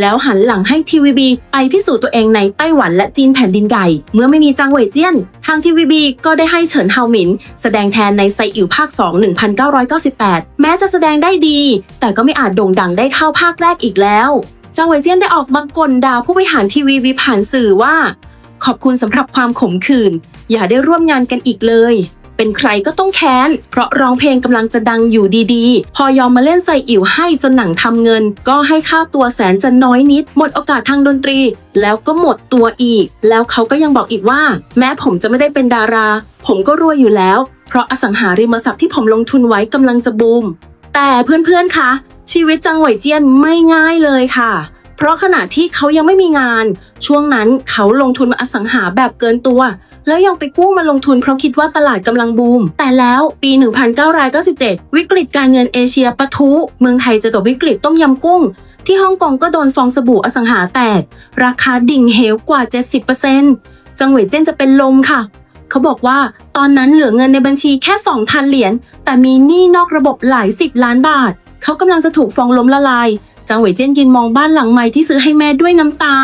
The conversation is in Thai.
แล้วหันหลังให้ทีวีบีไปพิสูจน์ตัวเองในไต้หวันและจีนแผ่นดินใหญ่เมื่อไม่มีจางเหวยเจี้ยน ทางทีวีบีก็ได้ให้เฉินเฮาหมิน แสดงแทนในไซอิ๋วภาค 2 1998 แม้จะแสดงได้ดี แต่ก็ไม่อาจโด่งดังได้เท่าภาคแรกอีกแล้วจางเหวยเจี้ยนได้ออกมากลด่าผู้บริหารทีวีบีผ่านสื่อว่า ขอบคุณสำหรับความขมขื่นอย่าได้ร่วมงานกันอีกเลย เป็นใครก็ต้องแค้น เพราะร้องเพลงกำลังจะดังอยู่ดีๆ พอยอมมาเล่นใส่อิ๋วให้จนหนังทำเงิน ก็ให้ค่าตัวแสนจะน้อยนิด หมดโอกาสทางดนตรี แล้วก็หมดตัวอีก แล้วเขาก็ยังบอกอีกว่า แม้ผมจะไม่ได้เป็นดารา ผมก็รวยอยู่แล้ว เพราะอสังหาริมทรัพย์ที่ผมลงทุนไว้กำลังจะบูม แต่เพื่อนๆคะ ชีวิตจังหวยเจียนไม่ง่ายเลยค่ะเพราะขณะที่เขายังไม่มีงาน ช่วงนั้นเขาลงทุนมาอสังหาแบบเกินตัว แล้วยังไปกู้มาลงทุนเพราะคิดว่าตลาดกำลังบูม แต่แล้วปี 1997 วิกฤตการเงินเอเชียปะทุ เมืองไทยเจอกับวิกฤตต้มยำกุ้ง ที่ฮ่องกงก็โดนฟองสบู่อสังหาแตก ราคาดิ่งเหวกว่า 70%จังเหวยเจ้นจะเป็นลมค่ะเขาบอกว่าตอนนั้นเหลือเงินในบัญชีแค่2,000เหรียญแต่มีหนี้นอกระบบหลายสิบล้านบาท เขากำลังจะถูกฟองล้มละลายจางเหวยเจี้ยนยืนมองบ้านหลังใหม่ที่ซื้อให้แม่ด้วยน้ำตา